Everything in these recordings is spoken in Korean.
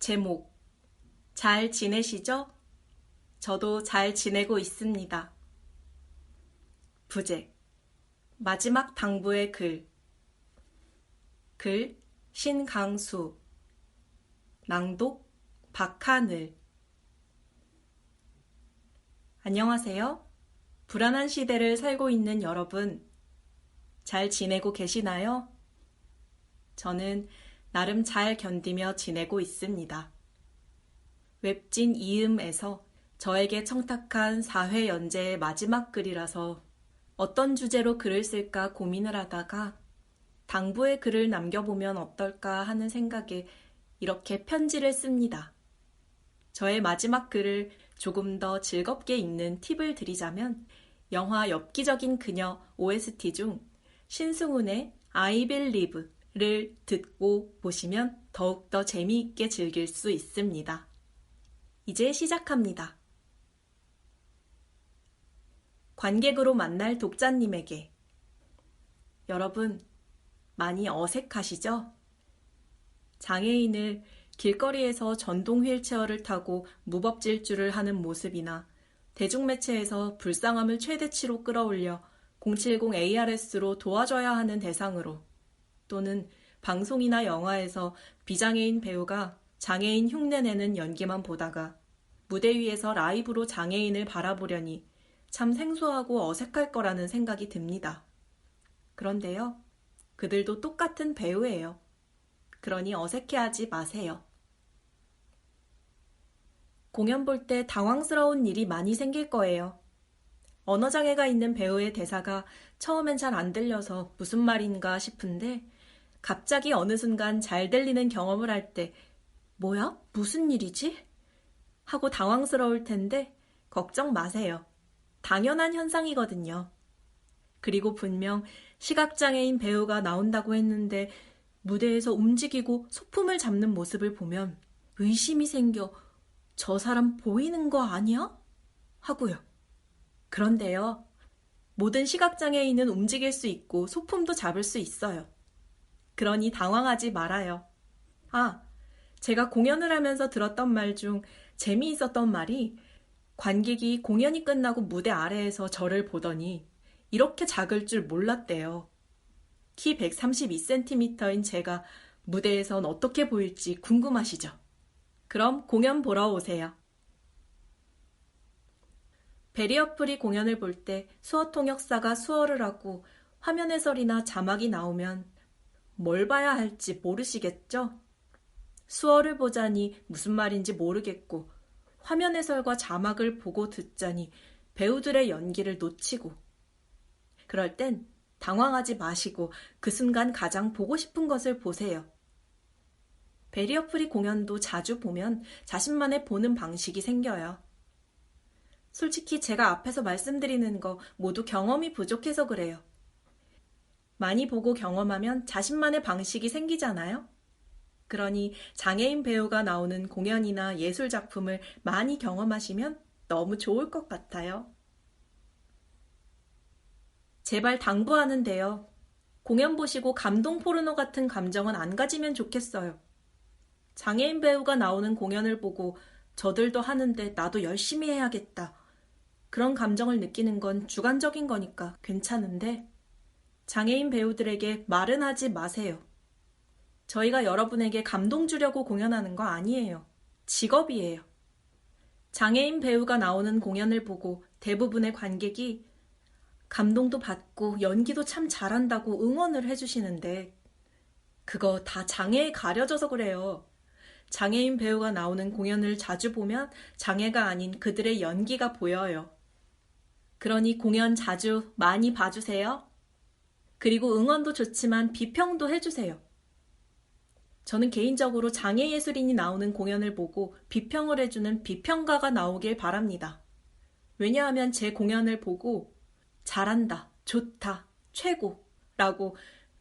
제목 잘 지내시죠? 저도 잘 지내고 있습니다. 부제 마지막 당부의 글 글 신강수 낭독 박하늘 안녕하세요. 불안한 시대를 살고 있는 여러분 잘 지내고 계시나요? 저는 나름 잘 견디며 지내고 있습니다. 웹진 이음에서 저에게 청탁한 4회 연재의 마지막 글이라서 어떤 주제로 글을 쓸까 고민을 하다가 당부의 글을 남겨보면 어떨까 하는 생각에 이렇게 편지를 씁니다. 저의 마지막 글을 조금 더 즐겁게 읽는 팁을 드리자면 영화 엽기적인 그녀 OST 중 신승훈의 I Believe 를 듣고 보시면 더욱더 재미있게 즐길 수 있습니다. 이제 시작합니다. 관객으로 만날 독자님에게 여러분, 많이 어색하시죠? 장애인을 길거리에서 전동 휠체어를 타고 무법질주를 하는 모습이나 대중매체에서 불쌍함을 최대치로 끌어올려 070 ARS로 도와줘야 하는 대상으로 또는 방송이나 영화에서 비장애인 배우가 장애인 흉내내는 연기만 보다가 무대 위에서 라이브로 장애인을 바라보려니 참 생소하고 어색할 거라는 생각이 듭니다. 그런데요, 그들도 똑같은 배우예요. 그러니 어색해하지 마세요. 공연 볼 때 당황스러운 일이 많이 생길 거예요. 언어장애가 있는 배우의 대사가 처음엔 잘 안 들려서 무슨 말인가 싶은데 갑자기 어느 순간 잘 들리는 경험을 할 때, 뭐야? 무슨 일이지? 하고 당황스러울 텐데, 걱정 마세요. 당연한 현상이거든요. 그리고 분명 시각장애인 배우가 나온다고 했는데, 무대에서 움직이고 소품을 잡는 모습을 보면 의심이 생겨, 저 사람 보이는 거 아니야? 하고요. 그런데요. 모든 시각장애인은 움직일 수 있고 소품도 잡을 수 있어요. 그러니 당황하지 말아요. 아, 제가 공연을 하면서 들었던 말 중 재미있었던 말이 관객이 공연이 끝나고 무대 아래에서 저를 보더니 이렇게 작을 줄 몰랐대요. 키 132cm인 제가 무대에선 어떻게 보일지 궁금하시죠? 그럼 공연 보러 오세요. 베리어프리 공연을 볼 때 수어 통역사가 수어를 하고 화면 해설이나 자막이 나오면 뭘 봐야 할지 모르시겠죠? 수어를 보자니 무슨 말인지 모르겠고 화면 해설과 자막을 보고 듣자니 배우들의 연기를 놓치고 그럴 땐 당황하지 마시고 그 순간 가장 보고 싶은 것을 보세요. 베리어 프리 공연도 자주 보면 자신만의 보는 방식이 생겨요. 솔직히 제가 앞에서 말씀드리는 거 모두 경험이 부족해서 그래요. 많이 보고 경험하면 자신만의 방식이 생기잖아요? 그러니 장애인 배우가 나오는 공연이나 예술 작품을 많이 경험하시면 너무 좋을 것 같아요. 제발 당부하는데요. 공연 보시고 감동 포르노 같은 감정은 안 가지면 좋겠어요. 장애인 배우가 나오는 공연을 보고 저들도 하는데 나도 열심히 해야겠다. 그런 감정을 느끼는 건 주관적인 거니까 괜찮은데 장애인 배우들에게 말은 하지 마세요. 저희가 여러분에게 감동 주려고 공연하는 거 아니에요. 직업이에요. 장애인 배우가 나오는 공연을 보고 대부분의 관객이 감동도 받고 연기도 참 잘한다고 응원을 해주시는데 그거 다 장애에 가려져서 그래요. 장애인 배우가 나오는 공연을 자주 보면 장애가 아닌 그들의 연기가 보여요. 그러니 공연 자주 많이 봐주세요. 그리고 응원도 좋지만 비평도 해주세요. 저는 개인적으로 장애 예술인이 나오는 공연을 보고 비평을 해주는 비평가가 나오길 바랍니다. 왜냐하면 제 공연을 보고 잘한다, 좋다, 최고 라고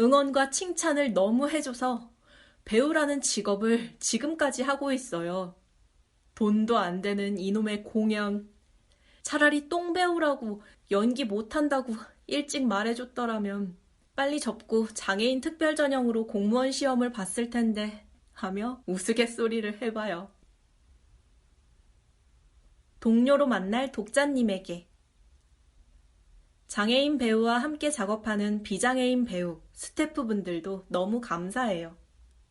응원과 칭찬을 너무 해줘서 배우라는 직업을 지금까지 하고 있어요. 돈도 안 되는 이놈의 공연. 차라리 똥배우라고 연기 못한다고 일찍 말해줬더라면 빨리 접고 장애인 특별 전형으로 공무원 시험을 봤을 텐데 하며 우스갯소리를 해봐요. 동료로 만날 독자님에게 장애인 배우와 함께 작업하는 비장애인 배우, 스태프분들도 너무 감사해요.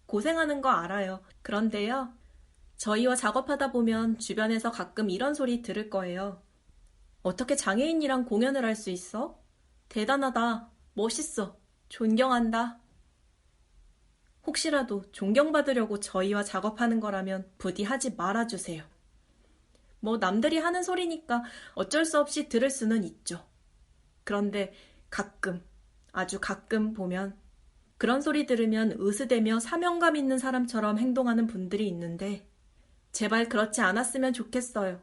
고생하는 거 알아요. 그런데요, 저희와 작업하다 보면 주변에서 가끔 이런 소리 들을 거예요. 어떻게 장애인이랑 공연을 할 수 있어? 대단하다. 멋있어. 존경한다. 혹시라도 존경받으려고 저희와 작업하는 거라면 부디 하지 말아주세요. 뭐 남들이 하는 소리니까 어쩔 수 없이 들을 수는 있죠. 그런데 가끔, 아주 가끔 보면 그런 소리 들으면 으스대며 사명감 있는 사람처럼 행동하는 분들이 있는데 제발 그렇지 않았으면 좋겠어요.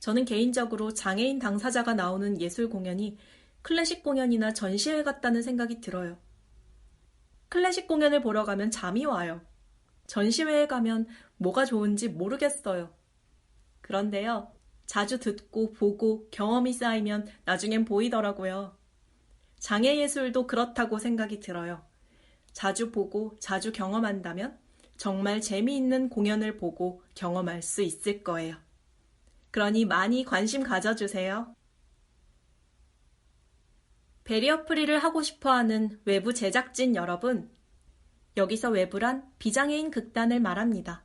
저는 개인적으로 장애인 당사자가 나오는 예술 공연이 클래식 공연이나 전시회 같다는 생각이 들어요. 클래식 공연을 보러 가면 잠이 와요. 전시회에 가면 뭐가 좋은지 모르겠어요. 그런데요, 자주 듣고 보고 경험이 쌓이면 나중엔 보이더라고요. 장애 예술도 그렇다고 생각이 들어요. 자주 보고 자주 경험한다면 정말 재미있는 공연을 보고 경험할 수 있을 거예요. 그러니 많이 관심 가져주세요. 베리어 프리를 하고 싶어 하는 외부 제작진 여러분, 여기서 외부란 비장애인 극단을 말합니다.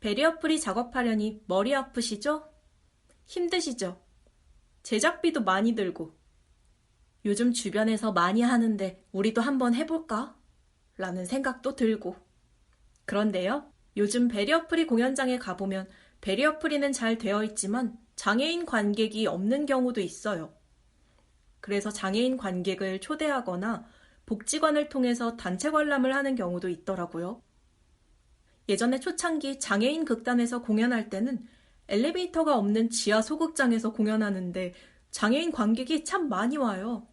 베리어 프리 작업하려니 머리 아프시죠? 힘드시죠? 제작비도 많이 들고. 요즘 주변에서 많이 하는데 우리도 한번 해볼까? 라는 생각도 들고. 그런데요, 요즘 베리어 프리 공연장에 가보면 베리어 프리는 잘 되어 있지만 장애인 관객이 없는 경우도 있어요. 그래서 장애인 관객을 초대하거나 복지관을 통해서 단체 관람을 하는 경우도 있더라고요. 예전에 초창기 장애인 극단에서 공연할 때는 엘리베이터가 없는 지하 소극장에서 공연하는데 장애인 관객이 참 많이 와요.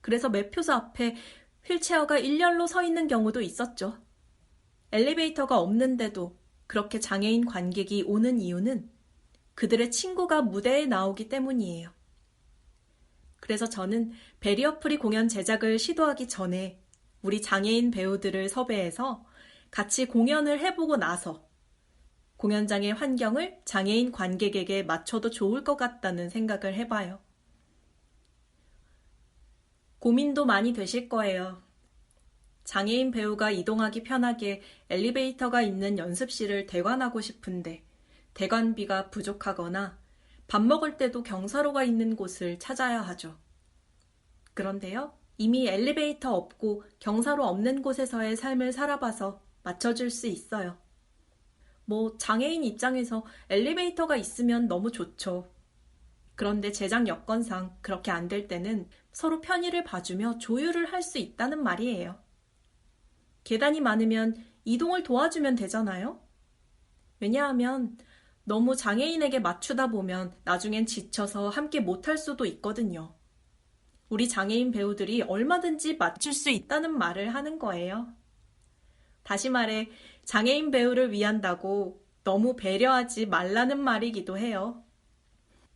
그래서 매표소 앞에 휠체어가 일렬로 서 있는 경우도 있었죠. 엘리베이터가 없는데도 그렇게 장애인 관객이 오는 이유는 그들의 친구가 무대에 나오기 때문이에요. 그래서 저는 베리어프리 공연 제작을 시도하기 전에 우리 장애인 배우들을 섭외해서 같이 공연을 해보고 나서 공연장의 환경을 장애인 관객에게 맞춰도 좋을 것 같다는 생각을 해봐요. 고민도 많이 되실 거예요. 장애인 배우가 이동하기 편하게 엘리베이터가 있는 연습실을 대관하고 싶은데 대관비가 부족하거나 밥 먹을 때도 경사로가 있는 곳을 찾아야 하죠. 그런데요, 이미 엘리베이터 없고 경사로 없는 곳에서의 삶을 살아봐서 맞춰줄 수 있어요. 뭐, 장애인 입장에서 엘리베이터가 있으면 너무 좋죠. 그런데 제작 여건상 그렇게 안 될 때는 서로 편의를 봐주며 조율을 할 수 있다는 말이에요. 계단이 많으면 이동을 도와주면 되잖아요? 왜냐하면 너무 장애인에게 맞추다 보면 나중엔 지쳐서 함께 못할 수도 있거든요. 우리 장애인 배우들이 얼마든지 맞출 수 있다는 말을 하는 거예요. 다시 말해, 장애인 배우를 위한다고 너무 배려하지 말라는 말이기도 해요.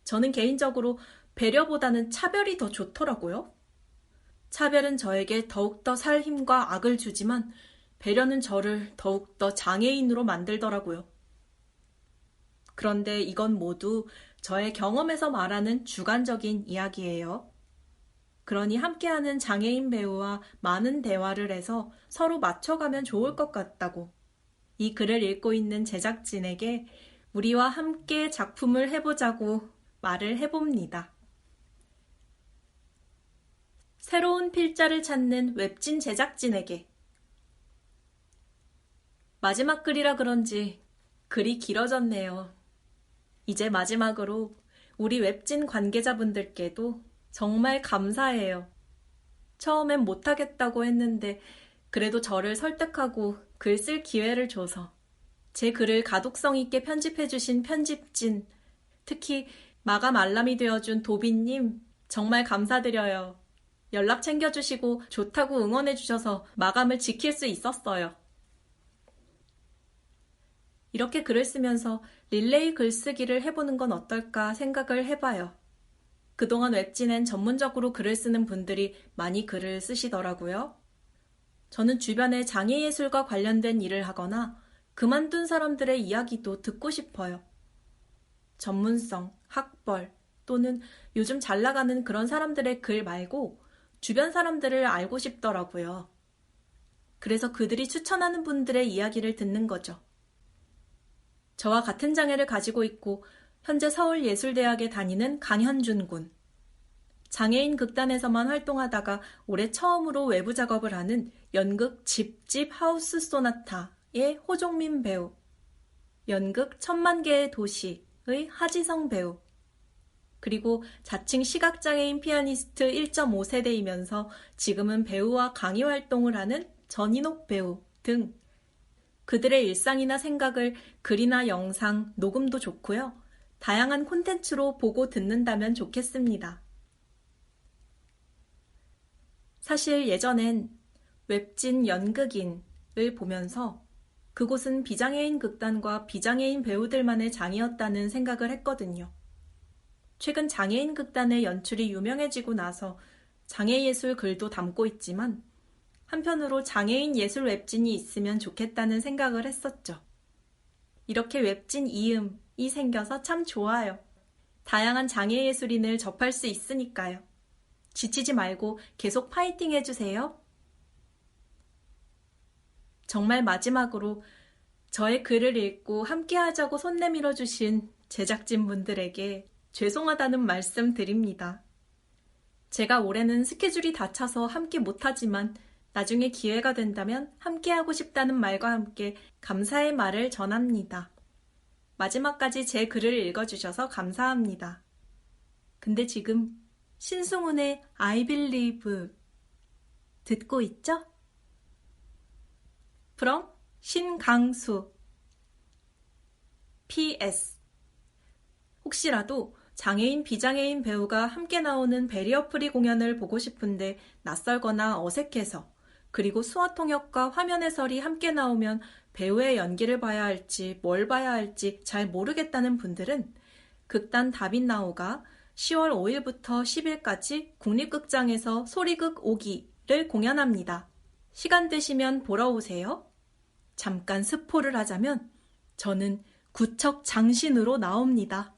저는 개인적으로 배려보다는 차별이 더 좋더라고요. 차별은 저에게 더욱더 살 힘과 악을 주지만 배려는 저를 더욱더 장애인으로 만들더라고요. 그런데 이건 모두 저의 경험에서 말하는 주관적인 이야기예요. 그러니 함께하는 장애인 배우와 많은 대화를 해서 서로 맞춰가면 좋을 것 같다고 이 글을 읽고 있는 제작진에게 우리와 함께 작품을 해보자고 말을 해봅니다. 새로운 필자를 찾는 웹진 제작진에게 마지막 글이라 그런지 글이 길어졌네요. 이제 마지막으로 우리 웹진 관계자분들께도 정말 감사해요. 처음엔 못하겠다고 했는데 그래도 저를 설득하고 글 쓸 기회를 줘서 제 글을 가독성 있게 편집해주신 편집진, 특히 마감 알람이 되어준 도비님 정말 감사드려요. 연락 챙겨주시고 좋다고 응원해주셔서 마감을 지킬 수 있었어요. 이렇게 글을 쓰면서 릴레이 글쓰기를 해보는 건 어떨까 생각을 해봐요. 그동안 웹진엔 전문적으로 글을 쓰는 분들이 많이 글을 쓰시더라고요. 저는 주변에 장애예술과 관련된 일을 하거나 그만둔 사람들의 이야기도 듣고 싶어요. 전문성, 학벌 또는 요즘 잘 나가는 그런 사람들의 글 말고 주변 사람들을 알고 싶더라고요. 그래서 그들이 추천하는 분들의 이야기를 듣는 거죠. 저와 같은 장애를 가지고 있고 현재 서울예술대학에 다니는 강현준 군. 장애인 극단에서만 활동하다가 올해 처음으로 외부 작업을 하는 연극 집집 하우스 소나타의 호종민 배우. 연극 천만 개의 도시의 하지성 배우. 그리고 자칭 시각장애인 피아니스트 1.5세대이면서 지금은 배우와 강의 활동을 하는 전인옥 배우 등 그들의 일상이나 생각을 글이나 영상, 녹음도 좋고요. 다양한 콘텐츠로 보고 듣는다면 좋겠습니다. 사실 예전엔 웹진 연극인을 보면서 그곳은 비장애인 극단과 비장애인 배우들만의 장이었다는 생각을 했거든요. 최근 장애인 극단의 연출이 유명해지고 나서 장애예술 글도 담고 있지만 한편으로 장애인 예술 웹진이 있으면 좋겠다는 생각을 했었죠. 이렇게 웹진 이음이 생겨서 참 좋아요. 다양한 장애 예술인을 접할 수 있으니까요. 지치지 말고 계속 파이팅 해주세요. 정말 마지막으로 저의 글을 읽고 함께 하자고 손 내밀어 주신 제작진 분들에게 죄송하다는 말씀 드립니다. 제가 올해는 스케줄이 다 차서 함께 못하지만 나중에 기회가 된다면 함께 하고 싶다는 말과 함께 감사의 말을 전합니다. 마지막까지 제 글을 읽어주셔서 감사합니다. 근데 지금 신승훈의 I Believe 듣고 있죠? from 신강수 PS 혹시라도 장애인, 비장애인 배우가 함께 나오는 베리어 프리 공연을 보고 싶은데 낯설거나 어색해서 그리고 수어 통역과 화면 해설이 함께 나오면 배우의 연기를 봐야 할지 뭘 봐야 할지 잘 모르겠다는 분들은 극단 다빈나우가 10월 5일부터 10일까지 국립극장에서 소리극 5기를 공연합니다. 시간 되시면 보러 오세요. 잠깐 스포를 하자면 저는 구척 장신으로 나옵니다.